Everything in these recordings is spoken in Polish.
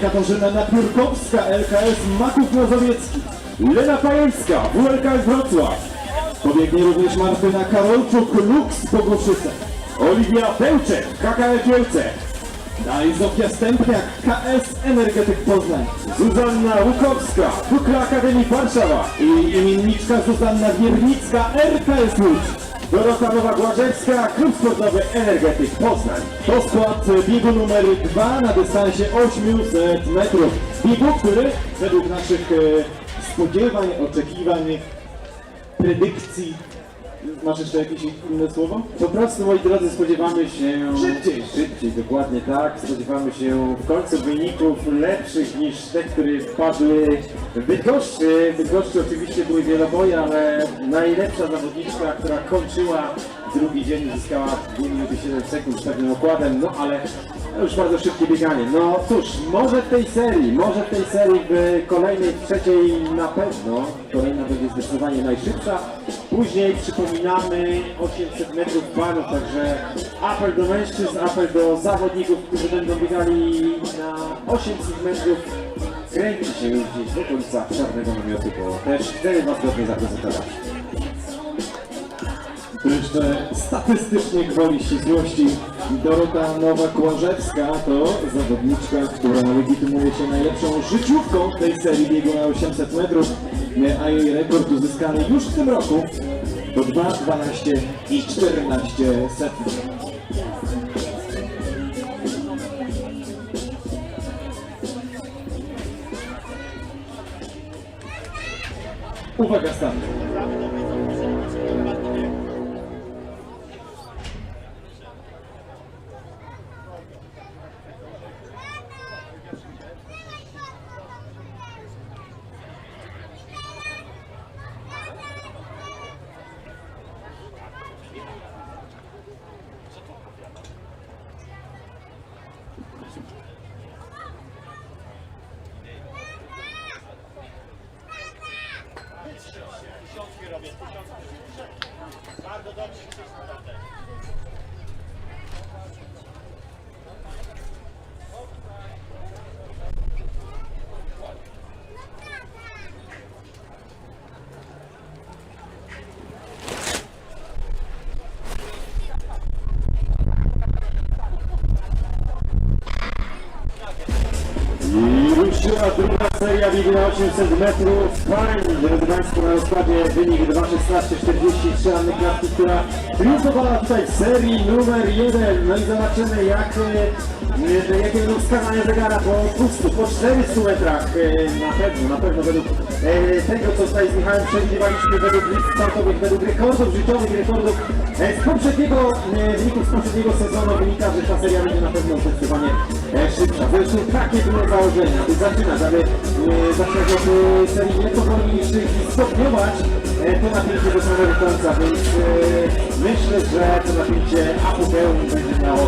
Katarzyna Napiórkowska, LKS Maków Mazowiecki, Lena Pajęcka, WLKS Wrocław. Pobiegnie również Martyna Karolczuk, Lux Pogłoszyce, Oliwia Pełczek, KKF Kielce. Dalej Zofia Stępniak, KS Energetyk Poznań, Zuzanna Łukowska, Dukla Akademii Warszawa i imienniczka Zuzanna Wiernicka, RKS Łódź. Dorota Nowa-Głażewska, Klub Sportowy Energetyk Poznań. To skład biegu numer 2 na dystansie 800 metrów. Biegu, który według naszych e, spodziewań, oczekiwań, predykcji, masz jeszcze jakieś inne słowo? Po prostu, moi drodzy, spodziewamy się... Szybciej. Szybciej, dokładnie tak. Spodziewamy się w końcu wyników lepszych niż te, które wpadły w Bydgoszczy. W Bydgoszczy oczywiście były wieloboje, ale najlepsza zawodniczka, która kończyła drugi dzień, zyskała 2 minuty 7 sekund z pewnym okładem, no ale już bardzo szybkie bieganie. No cóż, może w tej serii, może w tej serii w kolejnej, w trzeciej na pewno, kolejna będzie zdecydowanie najszybsza. Później przypominamy 800 metrów panów, także apel do mężczyzn, apel do zawodników, którzy będą biegali na 800 metrów. Kręci się już gdzieś w okolicach czarnego namiotu, bo też chcemy Was godnie zaprezentować. Jeszcze statystycznie gwoli ścisłości Dorota Nowak-Łażewska to zawodniczka, która legitymuje się najlepszą życiówką w tej serii biegu na 800 metrów, a jej rekord uzyskany już w tym roku to 2,12 i 14 setnych. Uwaga, start. Ruszyła druga seria biegu na 800 metrów. Pań, drodzy Państwo, na rozkładzie wynik 2.16.43 Anny Krawki, która triumfowała tutaj w serii numer 1. No i zobaczymy, jak, e, e, jakie będą wskazania zegara po 200, po 400 metrach. E, Na pewno, na pewno według tego, co tutaj z Michałem przewidywaliśmy, według list startowych, według rekordów życiowych, rekordów z poprzedniego, e, wyników z poprzedniego sezonu wynika, że ta seria będzie na pewno zdecydowanie e, szybsza. Zresztą takie były założenia, by zaczynać, aby e, zaczynać od e, serii nieco wolniejszych i stopniować e, to napięcie do samego końca, więc e, myślę, że to napięcie apogeum będzie miało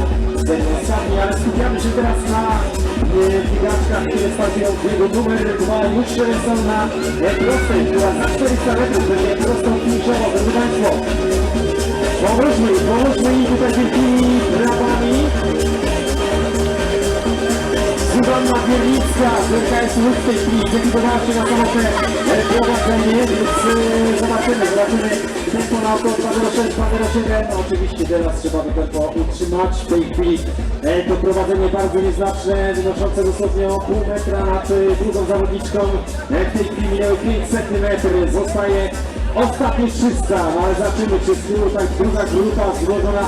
ostatni, ale skupiamy się teraz na e, biegaczkach, które startują w biegu numer 2, już są na e, prostej, która za 400 metrów będzie prostą finiszową, drodzy Państwo. Pomóżmy pomóżmy im tutaj wielkimi brawami. Zuzanna z LKS Łódź w tej chwili zdecydowała się na samotne e, prowadzenie, więc e, zobaczymy, zobaczymy tempo na około 2.06, 2.07. No, Oczywiście teraz trzeba by tempo utrzymać w tej chwili. E, To prowadzenie bardzo nieznaczne, wynoszące dosłownie o pół metra nad e, drugą zawodniczką. E, W tej chwili minęły 500 metry, zostaje Ostatnie 300, no ale zobaczymy, czy z tyłu tak druga grupa złożona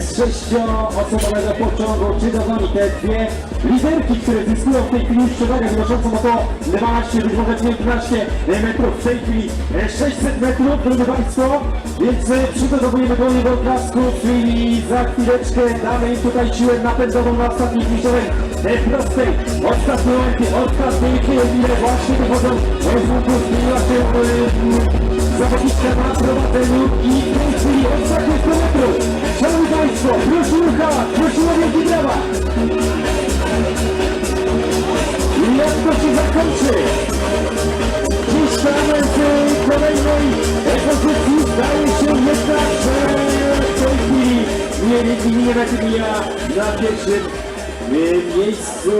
z sześcioosobowego pociągu, czy dogoni te dwie liderki, które zyskują w tej chwili już przewagę wynoszącą około 12, być może 19 metrów, w tej chwili e, 600 metrów, drodzy Państwo, więc e, przygotowujemy do niego oklasku, czyli za chwileczkę damy im tutaj siłę napędową na ostatniej finiszowej e, prostej, ostatnie łępie, ostatnie chwile właśnie wychodzą e, z łuku, zmieniła się e, zawodniczka na prowadzeniu i w tej chwili ostatnie 100 metrów. Szanowni Państwo, proszę rucha, proszę o wielkie brawa. I jak to się zakończy? Mamy w kolejnej pozycji zdaje się jednak, że w tej chwili nie, nie, nie wybija na pierwszym W miejscu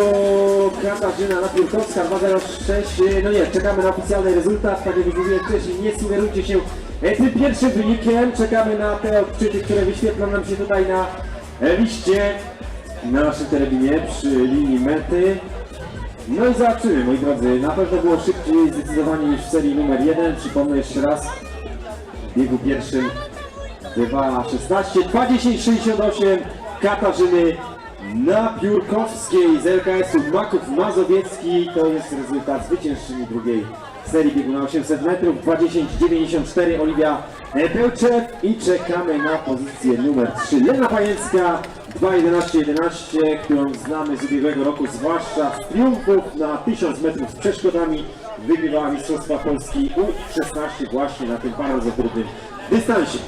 Katarzyna Napiórkowska 206. No nie, czekamy na oficjalny rezultat. Tak jak mówiłem wcześniej, nie sugerujcie się e, tym pierwszym wynikiem. Czekamy na te odczyty, które wyświetlą nam się tutaj na e, liście na naszym telewinie przy linii mety. No i zobaczymy, moi drodzy. Na pewno było szybciej zdecydowanie niż w serii numer 1. Przypomnę jeszcze raz. W biegu pierwszym 2.16, 2.10.68 Katarzyny Napiórkowskiej z LKS-u Maków Mazowiecki. To jest rezultat zwyciężczyni drugiej serii biegu na 800 metrów. 2.10.94 Oliwia Pełczew i czekamy na pozycję numer 3 Lena Pajęcka 2.11.11, którą znamy z ubiegłego roku, zwłaszcza z triumfów na 1000 metrów z przeszkodami. Wygrywała Mistrzostwa Polski U16 właśnie na tym bardzo trudnym dystansie.